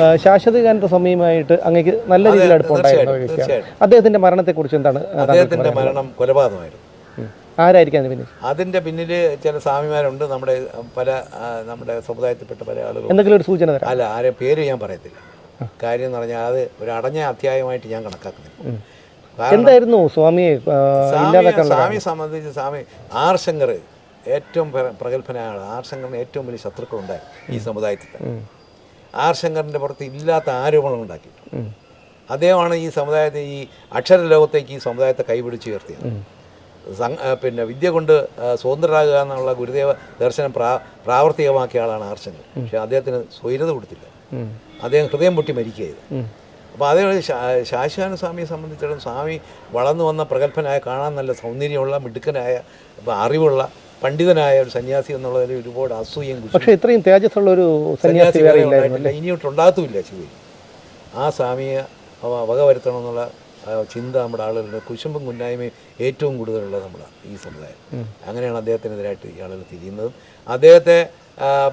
ആ, ഗാനത്തെ സ്വാമിയുമായിട്ട് അങ്ങേക്ക് നല്ല രീതിയിൽ അടുപ്പമുണ്ടായിരുന്ന അദ്ദേഹത്തിന്റെ വ്യക്തിയാണ് കുറിച്ച് അദ്ദേഹത്തിന്റെ മരണത്തെക്കുറിച്ച് എന്താണ് പറയാനുള്ളത്? മരണം കൊലപാതകമായിരുന്നു. ആരായിരിക്കും പിന്നെ അതിന്റെ പിന്നിൽ ചില സ്വാമിമാരുണ്ട്. നമ്മുടെ പല നമ്മുടെ സമുദായത്തിൽപ്പെട്ട പല ആളുകൾ എന്തെങ്കിലും ഒരു സൂചന തരാം. അല്ല ആരെ പേര് ഞാൻ പറയത്തില്ല. കാര്യം എന്ന് പറഞ്ഞാൽ അത് ഒരു അടഞ്ഞ അധ്യായമായിട്ട് ഞാൻ കണക്കാക്കുന്നില്ല. എന്തായിരുന്നു സ്വാമിയെ സ്വാമി സ്വാമി സംബന്ധിച്ച് സ്വാമി ആർ ശങ്കർ ഏറ്റവും പ്ര- പ്രഗത്ഭനായ ആൾ ആർ ശങ്കറിന് ഏറ്റവും വലിയ ശത്രുക്കളുണ്ടായി ഈ സമുദായത്തിൽ ആർ ശങ്കറിന്റെ പുറത്ത് ഇല്ലാത്ത ആരോപണം ഉണ്ടാക്കി അദ്ദേഹമാണ് ഈ സമുദായത്തെ ഈ അക്ഷര ലോകത്തേക്ക് ഈ സമുദായത്തെ കൈപിടിച്ച് ഉയർത്തിയത്. പിന്നെ വിദ്യ കൊണ്ട് സ്വതന്ത്രരാകുക എന്നുള്ള ഗുരുദേവ ദർശനം പ്രാ പ്രാവർത്തികമാക്കിയ ആളാണ് ആർ പക്ഷെ അദ്ദേഹത്തിന് സ്വൈരത കൊടുത്തില്ല. അദ്ദേഹം ഹൃദയം പൊട്ടി മരിക്കുക അപ്പോൾ അതേ ശാശ്വാന സ്വാമിയെ സംബന്ധിച്ചിടത്തോളം സ്വാമി വളർന്നു വന്ന പ്രഗത്ഭനായ കാണാൻ നല്ല സൗന്ദര്യമുള്ള മിടുക്കനായ അറിവുള്ള പണ്ഡിതനായ ഒരു സന്യാസി എന്നുള്ളതിൽ ഒരുപാട് അസൂയം പക്ഷേ ഇത്രയും തേജസ്സുള്ള ഒരു സന്യാസി വേറെ ഇനിയോട്ട് ഉണ്ടാകത്തുമില്ല ശിവ ആ സ്വാമിയെ അവ- വകവരുത്തണം എന്നുള്ള ചിന്ത നമ്മുടെ ആളുകളുടെ കുശുമ്പും കുന്നായ്മയും ഏറ്റവും കൂടുതലുള്ളത് നമ്മുടെ ഈ സമുദായം. അങ്ങനെയാണ് അദ്ദേഹത്തിനെതിരായിട്ട് ഈ ആളുകൾ തിരിയുന്നതും. അദ്ദേഹത്തെ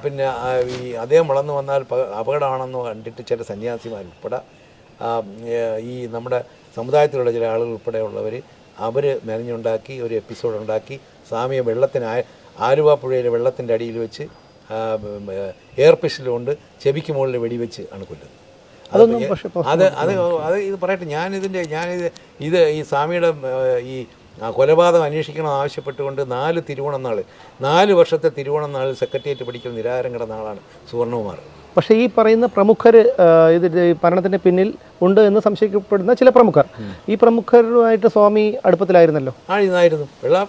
പിന്നെ ഈ അദ്ദേഹം വളർന്നു വന്നാൽ അപകടമാണെന്ന് കണ്ടിട്ട് ചില സന്യാസിമാർ ഉൾപ്പെടെ ഈ നമ്മുടെ സമുദായത്തിലുള്ള ചില ആളുകൾ ഉൾപ്പെടെയുള്ളവർ അവർ മെനഞ്ഞുണ്ടാക്കി ഒരു എപ്പിസോഡ് ഉണ്ടാക്കി സ്വാമിയെ വെള്ളത്തിനായ ആലുവ പുഴയിലെ വെള്ളത്തിന്റെ അടിയിൽ വെച്ച് എയർ പിസ്റ്റൽ കൊണ്ട് ചെവിക്ക് മുകളിൽ വെടിവെച്ച് ആണ് കൊല്ലുന്നത്. അതൊന്നും അത് അത് അത് ഇത് പറയട്ടെ ഞാനിതിന്റെ ഞാനിത് ഇത് ഈ സ്വാമിയുടെ ഈ കൊലപാതകം അന്വേഷിക്കണം ആവശ്യപ്പെട്ടുകൊണ്ട് നാല് തിരുവോണം നാൾ നാല് വർഷത്തെ തിരുവോണം നാളിൽ സെക്രട്ടേറിയറ്റ് പഠിക്കുന്ന നിരാഹാരം കിടന്ന ആളാണ് സുവർണകുമാർ. പക്ഷേ ഈ പറയുന്ന പ്രമുഖർ ഇത് ഭരണത്തിന്റെ പിന്നിൽ ഉണ്ട് എന്ന് സംശയിക്കപ്പെടുന്ന ചില പ്രമുഖർ. ഈ പ്രമുഖരുമായിട്ട് സ്വാമി അടുപ്പത്തിലായിരുന്നല്ലോ? ആ ഇതായിരുന്നു വെള്ളാ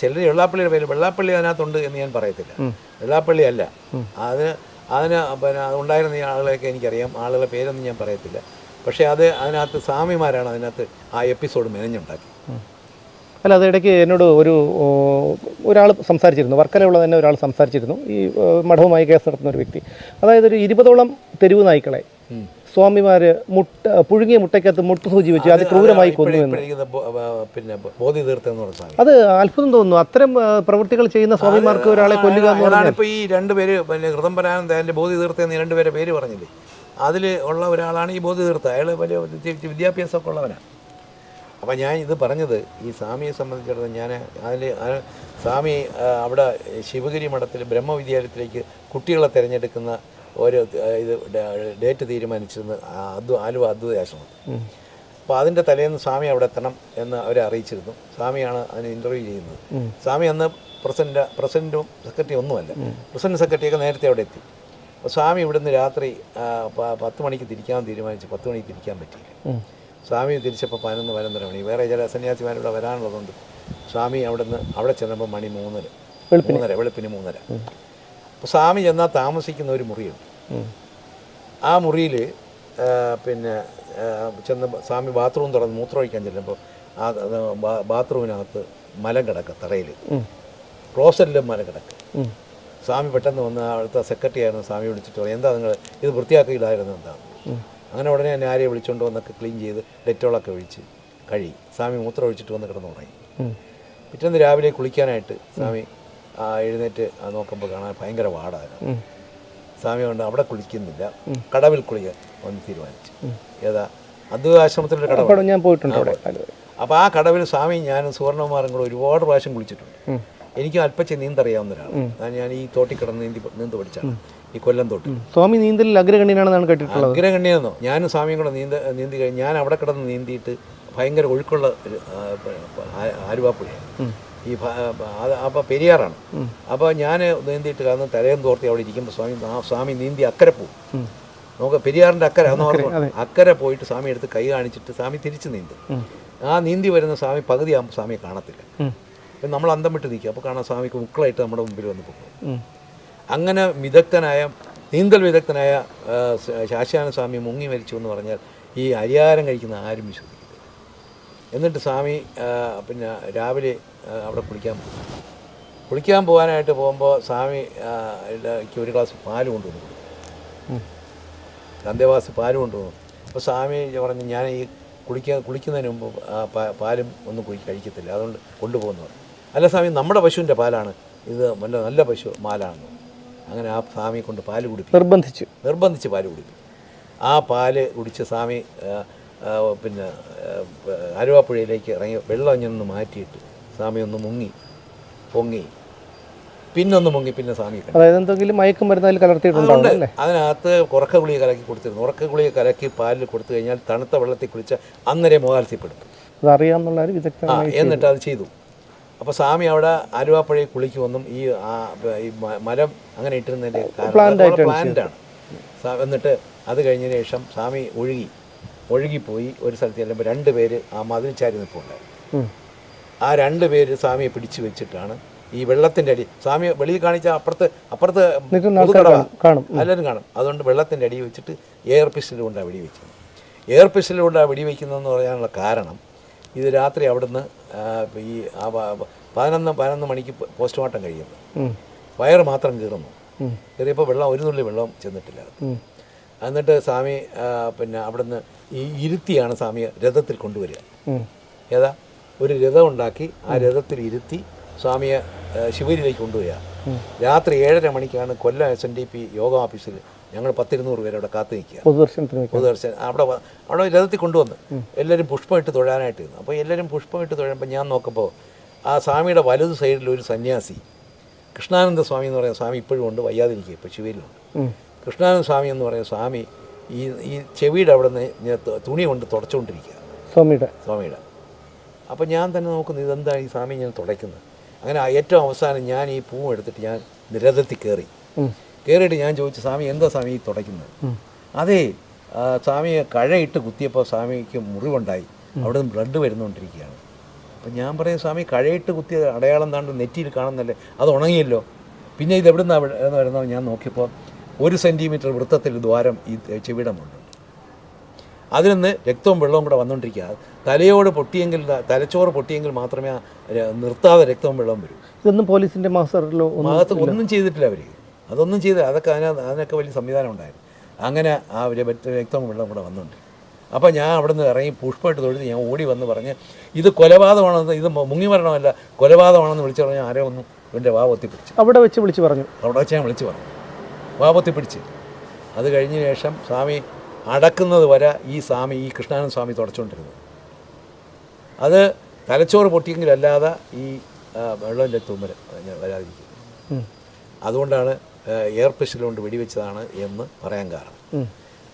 ചിലർ വെള്ളാപ്പള്ളിയുടെ പേര് വെള്ളാപ്പള്ളി അതിനകത്തുണ്ട് എന്ന് ഞാൻ പറയത്തില്ല. വെള്ളാപ്പള്ളി അല്ല. അതിന് അതിന് പിന്നെ ഉണ്ടായിരുന്ന ഈ ആളുകളെയൊക്കെ എനിക്കറിയാം. ആളുകളുടെ പേരൊന്നും ഞാൻ പറയത്തില്ല. പക്ഷേ അത് അതിനകത്ത് സ്വാമിമാരാണ് അതിനകത്ത് ആ എപ്പിസോഡ് മെനഞ്ഞുണ്ടാക്കി അല്ല അത് ഇടയ്ക്ക് എന്നോട് ഒരു ഒരാൾ സംസാരിച്ചിരുന്നു. വർക്കലയുള്ള തന്നെ ഒരാൾ സംസാരിച്ചിരുന്നു. ഈ മഠവുമായി കേസ് നടത്തുന്ന ഒരു വ്യക്തി. അതായത് ഒരു ഇരുപതോളം തെരുവ് നായ്ക്കളെ സ്വാമിമാർ മുട്ട പുഴുങ്ങിയ മുട്ടയ്ക്കകത്ത് മുട്ടുസൂചി വെച്ച് അത് ക്രൂരമായി കൊന്നു എന്ന്. പിന്നെ ബോധി അത് അത്ഭുതം തോന്നുന്നു. അത്തരം പ്രവൃത്തികൾ ചെയ്യുന്ന സ്വാമിമാർക്ക് ഒരാളെ കൊല്ലുക ഇപ്പോൾ ഈ രണ്ടുപേര് പിന്നെ ഹൃദംബരാനന്ദ അതിന്റെ ബോധി തീർത്ഥം എന്ന് രണ്ടുപേരെ പേര് പറഞ്ഞില്ലേ? അതിൽ ഉള്ള ഒരാളാണ് ഈ ബോധി അയാൾ വലിയ വിദ്യ- വിദ്യാഭ്യാസമൊക്കെ ഉള്ളവനാണ് അപ്പം ഞാൻ ഇത് പറഞ്ഞത് ഈ സ്വാമിയെ സംബന്ധിച്ചിടത്തോളം ഞാൻ അതിൽ സ്വാമി അവിടെ ശിവഗിരി മഠത്തിൽ ബ്രഹ്മവിദ്യാലയത്തിലേക്ക് കുട്ടികളെ തിരഞ്ഞെടുക്കുന്ന ഒരു ഇത് ഡേറ്റ് തീരുമാനിച്ചിരുന്ന അദ്വ ആലുവ അദ്വൈതാശ്രമം. അപ്പോൾ അതിന്റെ തലേന്ന് സ്വാമി അവിടെ എത്തണം എന്ന് അവരെ അറിയിച്ചിരുന്നു. സ്വാമിയാണ് അതിന് ഇന്റർവ്യൂ ചെയ്യുന്നത്. സ്വാമി അന്ന് പ്രസിഡന്റ് പ്രസിഡന്റും സെക്രട്ടറി ഒന്നുമല്ല. പ്രസിഡന്റ് സെക്രട്ടറിയൊക്കെ നേരത്തെ അവിടെ എത്തി. അപ്പോൾ സ്വാമി ഇവിടുന്ന് രാത്രി പത്ത് മണിക്ക് തിരിക്കാൻ തീരുമാനിച്ചു. പത്ത് മണിക്ക് തിരിക്കാൻ പറ്റിയില്ല. സ്വാമി തിരിച്ചപ്പോൾ പതിനൊന്ന് പതിനൊന്നര മണി. വേറെ ചില സന്യാസിമാരിവിടെ വരാനുള്ളതുകൊണ്ട് സ്വാമി അവിടെ നിന്ന് അവിടെ ചെന്നപ്പോൾ മണി മൂന്നര. മൂന്നര വെളുപ്പിന് മൂന്നര. അപ്പോൾ സ്വാമി ചെന്നാൽ താമസിക്കുന്ന ഒരു മുറിയുണ്ട്. ആ മുറിയിൽ പിന്നെ ചെന്ന് സ്വാമി ബാത്റൂം തുറന്ന് മൂത്രമൊഴിക്കാൻ ചെല്ലുമ്പോൾ ആ ബാത്റൂമിനകത്ത് മലം കിടക്കുക തറയിൽ. ക്ലോസറ്റിലും മലം കിടക്കുക സ്വാമി പെട്ടെന്ന് വന്ന് അവിടുത്തെ സെക്രട്ടറി ആയിരുന്നു സ്വാമി വിളിച്ചിട്ട് പറയും എന്താ നിങ്ങൾ ഇത് വൃത്തിയാക്കിയില്ലായിരുന്നു എന്താ? അങ്ങനെ ഉടനെ തന്നെ ആരെയും വിളിച്ചുകൊണ്ട് വന്നൊക്കെ ക്ലീൻ ചെയ്ത് ഡെറ്റോളൊക്കെ ഒഴിച്ച് കഴി സ്വാമി മൂത്രം ഒഴിച്ചിട്ട് വന്ന് കിടന്നു തുടങ്ങി ഉം. പിറ്റേന്ന് രാവിലെ കുളിക്കാനായിട്ട് സ്വാമി ആ, എഴുന്നേറ്റ് നോക്കുമ്പോൾ കാണാൻ ഭയങ്കര വാടായിരുന്നു. സ്വാമി കൊണ്ട് അവിടെ കുളിക്കുന്നില്ല. കടവിൽ കുളിക്കാൻ ഒന്ന് തീരുമാനിച്ചു. ഏതാ? അത് ആശ്രമത്തിലൊരു കടവ്. ഞാൻ പോയിട്ടുണ്ട് അവിടെ. അപ്പോൾ ആ കടവിൽ സ്വാമി ഞാനും സുവർണകുമാറും കൂടെ ഒരുപാട് പ്രാവശ്യം കുളിച്ചിട്ടുണ്ട്. എനിക്കും അല്പച്ചെ നീന്തറിയാവുന്ന ഒരാളാണ്. ഞാൻ- ഞാൻ ഈ തോട്ടിൽ കിടന്ന് നീന്തി നീന്ത് പഠിച്ചാണ്. ഈ കൊല്ലം തൊട്ട്. സ്വാമി നീന്തലിൽ അഗ്രഗണ്യനാണെന്നാണ് കേട്ടിട്ടുള്ളത്. അഗ്രഗണ്യെന്നോ ഞാനും സ്വാമിയും കൂടെ നീന്ത നീന്തി കഴിഞ്ഞ് ഞാൻ അവിടെ കിടന്ന് നീന്തിയിട്ട് ഭയങ്കര ഒഴുക്കുള്ള ഒരു ആ, പ- പ- ആ- ആലുവാപ്പുഴയാണ്. ഈ അപ്പോൾ പെരിയാറാണ്. അപ്പോൾ ഞാൻ നീന്തിയിട്ട് കാരണം തലയും തോർത്തി അവിടെ ഇരിക്കുമ്പോൾ സ്വാമി സ്വാമി നീന്തി അക്കരെ പോകും. നമുക്ക് പെരിയാറിന്റെ അക്കര എന്ന് പറഞ്ഞു അക്കരെ പോയിട്ട് സ്വാമി എടുത്ത് കൈ കാണിച്ചിട്ട് സ്വാമി തിരിച്ച് നീന്തും. ആ നീന്തി വരുന്ന സ്വാമി പകുതി ആകുമ്പോൾ സ്വാമിയെ കാണത്തില്ല. അപ്പം നമ്മൾ അന്തം വിട്ട് നിൽക്കുക അപ്പോൾ കാണാൻ സ്വാമിക്ക് മുക്കളായിട്ട് നമ്മുടെ മുമ്പിൽ വന്ന് പോകും. അങ്ങനെ വിദഗ്ധനായ നീന്തൽ വിദഗ്ധനായ ശാശാന സ്വാമി മുങ്ങി മരിച്ചു എന്ന് പറഞ്ഞാൽ ഈ അരിയാരം കഴിക്കുന്ന ആരും വിശ്വസിക്കില്ല എന്നിട്ട് സ്വാമി പിന്നെ രാവിലെ അവിടെ കുളിക്കാൻ പോകും. കുളിക്കാൻ പോകാനായിട്ട് പോകുമ്പോൾ സ്വാമി ഒരു ഗ്ലാസ് പാൽ കൊണ്ടുവന്നു പാൽ അന്തേവാസി പാൽ കൊണ്ടുവന്നു. അപ്പോൾ സ്വാമി പറഞ്ഞു ഞാൻ ഈ കുളിക്കാൻ കുളിക്കുന്നതിന് മുമ്പ് പാലും ഒന്നും കുളി കഴിക്കത്തില്ല. അതുകൊണ്ട് കൊണ്ടുപോകുന്നു. അല്ല സ്വാമി നമ്മുടെ പശുവിന്റെ പാലാണ്. ഇത് നല്ല നല്ല പശു മാലാണെന്ന്. അങ്ങനെ ആ സ്വാമിയെ കൊണ്ട് പാൽ കുടിപ്പിക്കും. നിർബന്ധിച്ചു. നിർബന്ധിച്ച് പാൽ കുടിപ്പിക്കും. ആ പാൽ കുടിച്ച് സ്വാമി പിന്നെ ആലുവാപ്പുഴയിലേക്ക് ഇറങ്ങി വെള്ളം ഇങ്ങനെ മാറ്റിയിട്ട് സ്വാമി ഒന്ന് മുങ്ങി പൊങ്ങി. പിന്നൊന്ന് മുങ്ങി പിന്നെ സ്വാമി അതായത് എന്തെങ്കിലും മയക്കും മരുന്നതിൽ കലർത്തിയിട്ടുണ്ടാവും അല്ലേ? അതിനകത്ത് ഉറക്ക ഗുളിക കലക്കി കൊടുത്തിരുന്നു. ഉറക്ക ഗുളിക കലക്കി പാലിൽ കൊടുത്തു കഴിഞ്ഞാൽ തണുത്ത വെള്ളത്തിൽ കുളിച്ച് അന്നേരം മോഹാത്സ്യപ്പെടുത്തും അത് അറിയാമെന്നുള്ള ഒരു ആ വിദഗ്ധമായി എന്നിട്ട് അത് ചെയ്തു. അപ്പോൾ സ്വാമി അവിടെ ആലുവാപ്പുഴയിൽ കുളിക്കുമെന്നും ഈ ആ, ഈ മരം അങ്ങനെ ഇട്ടിരുന്നതിന്റെ പ്ലാന്റാണ് എന്നിട്ട് അത് കഴിഞ്ഞതിന് ശേഷം സ്വാമി ഒഴുകി ഒഴുകിപ്പോയി ഒരു സ്ഥലത്ത് ചെല്ലുമ്പോൾ രണ്ട് പേര് ആ മതിൽ ചാരി നിൽപ്പുണ്ടായിരുന്നു ആ രണ്ട് പേര് സ്വാമിയെ പിടിച്ചു വെച്ചിട്ടാണ് ഈ വെള്ളത്തിന്റെ അടി സ്വാമി വെളിയിൽ കാണിച്ച അപ്പുറത്ത് അപ്പുറത്ത് കാണും. എല്ലാവരും കാണും. അതുകൊണ്ട് വെള്ളത്തിന്റെ അടി വെച്ചിട്ട് എയർ പിസ്റ്റലുകൊണ്ടാണ് വെടി വെച്ചത് എയർ പിസ്റ്റലുകൊണ്ടാണ് വെടി വെടിവെക്കുന്നതെന്ന് പറയാനുള്ള കാരണം ഇത് രാത്രി അവിടുന്ന് ഈ പതിനൊന്ന് പതിനൊന്ന് മണിക്ക് പോസ്റ്റ്മോർട്ടം കഴിയുന്നു. വയർ വയറ് മാത്രം കീറുന്നു. കയറിയപ്പോൾ വെള്ളം ഒരു തുള്ളി വെള്ളം ചെന്നിട്ടില്ല. എന്നിട്ട് സ്വാമി പിന്നെ അവിടുന്ന് ഈ ഇരുത്തിയാണ് സ്വാമിയെ രഥത്തിൽ കൊണ്ടുവരിക. ഏതാ? ഒരു രഥം ഉണ്ടാക്കി ആ രഥത്തിൽ ഇരുത്തി സ്വാമിയെ ശിവരിയിലേക്ക് കൊണ്ടുവരിക. രാത്രി ഏഴര മണിക്കാണ് Kollam S N D P yoga ഓഫീസിൽ ഞങ്ങൾ പത്തിരുന്നൂറ് പേര് അവിടെ കാത്തു നിൽക്കുക പൊതുദർശനത്തിന് പൊതുദർശനം. അവിടെ അവിടെ രഥത്തിൽ കൊണ്ടുവന്ന് എല്ലാവരും പുഷ്പമിട്ട് തൊഴാനായിട്ട് ഇരുന്നു. അപ്പോൾ എല്ലാവരും പുഷ്പമിട്ട് തൊഴുമ്പോൾ ഞാൻ നോക്കുമ്പോൾ ആ സ്വാമിയുടെ വലത് സൈഡിൽ ഒരു സന്യാസി കൃഷ്ണാനന്ദ സ്വാമി എന്ന് പറയുന്ന സ്വാമി ഇപ്പോഴും ഉണ്ട് വയ്യാതിരിക്കുക ഇപ്പോൾ ശിവയിലുണ്ട് കൃഷ്ണാനന്ദ സ്വാമി എന്ന് പറയുന്ന സ്വാമി ഈ ഈ ചെവിയുടെ അവിടെ നിന്ന് തുണി കൊണ്ട് തുടച്ചുകൊണ്ടിരിക്കുക സ്വാമിയുടെ. സ്വാമിയുടെ. അപ്പോൾ ഞാൻ തന്നെ നോക്കുന്നു ഇതെന്താ ഈ സ്വാമി ഞാൻ തുടയ്ക്കുന്നത്? അങ്ങനെ ഏറ്റവും അവസാനം ഞാൻ ഈ പൂവ് എടുത്തിട്ട് ഞാൻ നിരതത്തിൽ കയറി. കയറിയിട്ട് ഞാൻ ചോദിച്ചു സ്വാമി എന്താ സ്വാമി ഈ തുടയ്ക്കുന്നത്? അതെ സ്വാമിയെ കഴയിട്ട് കുത്തിയപ്പോൾ സ്വാമിക്ക് മുറിവുണ്ടായി. അവിടെ നിന്ന് ബ്ലഡ് വരുന്നുകൊണ്ടിരിക്കുകയാണ് അപ്പം ഞാൻ പറയും സ്വാമി കഴയിട്ട് കുത്തിയ അടയാളം താണ്ട് നെറ്റിയിൽ കാണുന്നല്ലേ? അത് ഉണങ്ങിയല്ലോ. പിന്നെ ഇത് എവിടെ നിന്നാണ് വരുന്നത് ഞാൻ നോക്കിയപ്പോൾ ഒരു സെന്റിമീറ്റർ വൃത്തത്തിൽ ദ്വാരം ഈ ചെവിടമുണ്ട്. മുണ്ട് അതിൽ നിന്ന് രക്തവും വെള്ളവും കൂടെ വന്നുകൊണ്ടിരിക്കുക തലയോട് പൊട്ടിയെങ്കിൽ തലച്ചോറ് പൊട്ടിയെങ്കിൽ മാത്രമേ നിർത്താതെ രക്തവും വെള്ളവും വരൂ. ഇതൊന്നും പോലീസിന്റെ മാസ്റ്ററിലോ ഒന്നും ചെയ്തിട്ടില്ല അവർ അതൊന്നും ചെയ്ത് അതൊക്കെ അതിനകത്ത് അതിനൊക്കെ വലിയ സംവിധാനം ഉണ്ടായിരുന്നു. അങ്ങനെ ആ ഒരു മറ്റ് വ്യക്തം വെള്ളം കൂടെ വന്നുണ്ട്. അപ്പോൾ ഞാൻ അവിടെ നിന്ന് ഇറങ്ങി പുഷ്പമായിട്ട് തൊഴുത് ഞാൻ ഓടി വന്ന് പറഞ്ഞ് ഇത് കൊലപാതകമാണെന്ന് ഇത് മുങ്ങി മരണമല്ല കൊലപാതകമാണെന്ന് വിളിച്ചു പറഞ്ഞാൽ ആരോ ഒന്നും എന്റെ വാ പിടിച്ചു. അവിടെ വെച്ച് വിളിച്ച് പറഞ്ഞു. അവിടെ വെച്ച് ഞാൻ വിളിച്ച് പറഞ്ഞു. വാ പൊത്തിപ്പിടിച്ച് അത് കഴിഞ്ഞ ശേഷം സ്വാമി അടക്കുന്നത് വരെ ഈ സ്വാമി ഈ കൃഷ്ണാനന്ദ സ്വാമി തുടച്ചുകൊണ്ടിരുന്നത്. അത് തലച്ചോറ് പൊട്ടിയെങ്കിലല്ലാതെ ഈ ആ, വെള്ളം രക്തവും വര വരാതിരിക്കും അതുകൊണ്ടാണ് എയർ പിസ്റ്റൽ കൊണ്ട് വെടിവെച്ചതാണ് എന്ന് പറയാൻ കാരണം.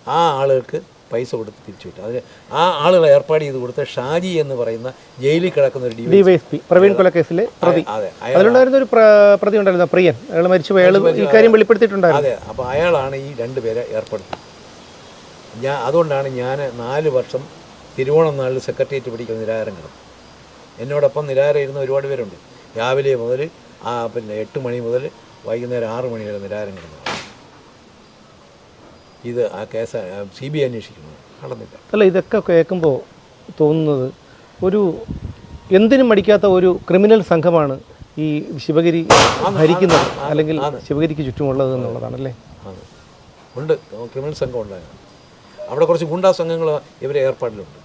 ആ ആളുകൾക്ക് പൈസ കൊടുത്ത് തിരിച്ചു വിട്ടു അതിന് ആ ആളുകൾ ഏർപ്പാട് ചെയ്ത് കൊടുത്ത ഷാജി എന്ന് പറയുന്ന ജയിലിൽ കിടക്കുന്ന ഒരു ഡിവൈഎസ്പി പ്രവീൺ കൊലക്കേസിലെ പ്രതി. അതിലുണ്ടായിരുന്ന ഒരു പ്രതി ഉണ്ടായിരുന്നു? പ്രിയൻ. അയാൾ മരിച്ചു. അയാൾ ഈ കാര്യം വെളിപ്പെടുത്തിയിട്ടുണ്ടായിരുന്നു. അതെ അപ്പോൾ അയാളാണ് ഈ രണ്ട് പേരെ ഏർപ്പെടുത്തിയത്. ഞാൻ അതുകൊണ്ടാണ് ഞാൻ നാല് വർഷം തിരുവോണം നാളിൽ സെക്രട്ടേറിയറ്റ് പിടിക്കുന്ന നിരാഹാരം കിടന്നു എന്നോടൊപ്പം നിരാഹാരം ഇരുന്ന ഒരുപാട് പേരുണ്ട്. രാവിലെ മുതൽ ആ പിന്നെ എട്ട് മണി മുതൽ വൈകുന്നേരം ആറ് മണി വരെ നിരാഹാരം കിടന്നു. ഇത് ആ കേസ് സി ബി ഐ അന്വേഷിക്കുന്നു. നടന്നില്ല. അല്ല ഇതൊക്കെ കേൾക്കുമ്പോൾ തോന്നുന്നത് ഒരു എന്തിനും മടിക്കാത്ത ഒരു ക്രിമിനൽ സംഘമാണ് ഈ ശിവഗിരി ഭരിക്കുന്നത് അല്ലെങ്കിൽ ശിവഗിരിക്ക് ചുറ്റുമുള്ളത് എന്നുള്ളതാണല്ലേ? ഉണ്ട്. ക്രിമിനൽ സംഘം ഉണ്ടായിരുന്നു അവിടെ കുറച്ച് ഗുണ്ടാ സംഘങ്ങൾ ഇവരെ ഏർപ്പാടിലുണ്ട്.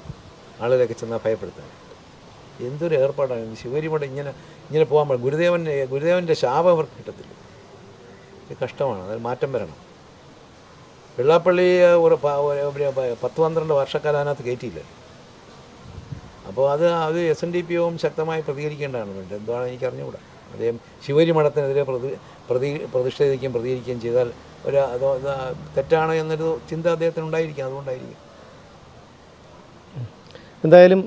ആളുകളൊക്കെ ചെന്നാൽ ഭയപ്പെടുത്താൻ എന്തൊരു ഏർപ്പാടാണ്? ശിവഗിരി ഇങ്ങനെ ഇങ്ങനെ പോകാൻ പാടില്ല ഗുരുദേവന്റെ ഗുരുദേവന്റെ ശാപം അവർക്ക് കിട്ടത്തില്ല. കഷ്ടമാണ് അതായത് മാറ്റം വരണം. വെള്ളാപ്പള്ളി ഒരു പത്ത് പന്ത്രണ്ട് വർഷക്കാലം അതിനകത്ത് കയറ്റിയില്ല? അപ്പോൾ അത് അത് എസ് എൻ ഡി പി ഒവും ശക്തമായി പ്രതികരിക്കേണ്ടതാണ്. വേണ്ടത് എന്താണ് എനിക്ക് അറിഞ്ഞുകൂടാ അദ്ദേഹം ശിവരി മഠത്തിനെതിരെ പ്രതി പ്രതി പ്രതിഷേധിക്കുകയും പ്രതികരിക്കുകയും ചെയ്താൽ ഒരു തെറ്റാണ് എന്നൊരു ചിന്ത അദ്ദേഹത്തിന് ഉണ്ടായിരിക്കും. അതുകൊണ്ടായിരിക്കും. എന്തായാലും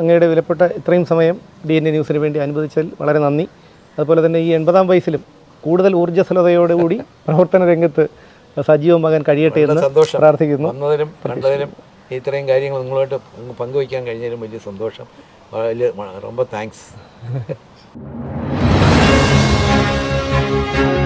അങ്ങയുടെ വിലപ്പെട്ട ഇത്രയും സമയം ഡി എൻ എ ന്യൂസിന് വേണ്ടി അനുവദിച്ചതിൽ വളരെ നന്ദി. അതുപോലെ തന്നെ ഈ എൺപതാം വയസ്സിലും കൂടുതൽ ഊർജസ്വലതയോടുകൂടി പ്രവർത്തന രംഗത്ത് സജീവമാകാൻ കഴിയട്ടെ എന്ന് സന്തോഷം. പ്രാർത്ഥിക്കുന്നു. ഇത്രയും കാര്യങ്ങൾ നിങ്ങളുമായിട്ട് പങ്കുവയ്ക്കാൻ കഴിഞ്ഞാലും വലിയ സന്തോഷം. വലിയ ரொம்ப താങ്ക്സ്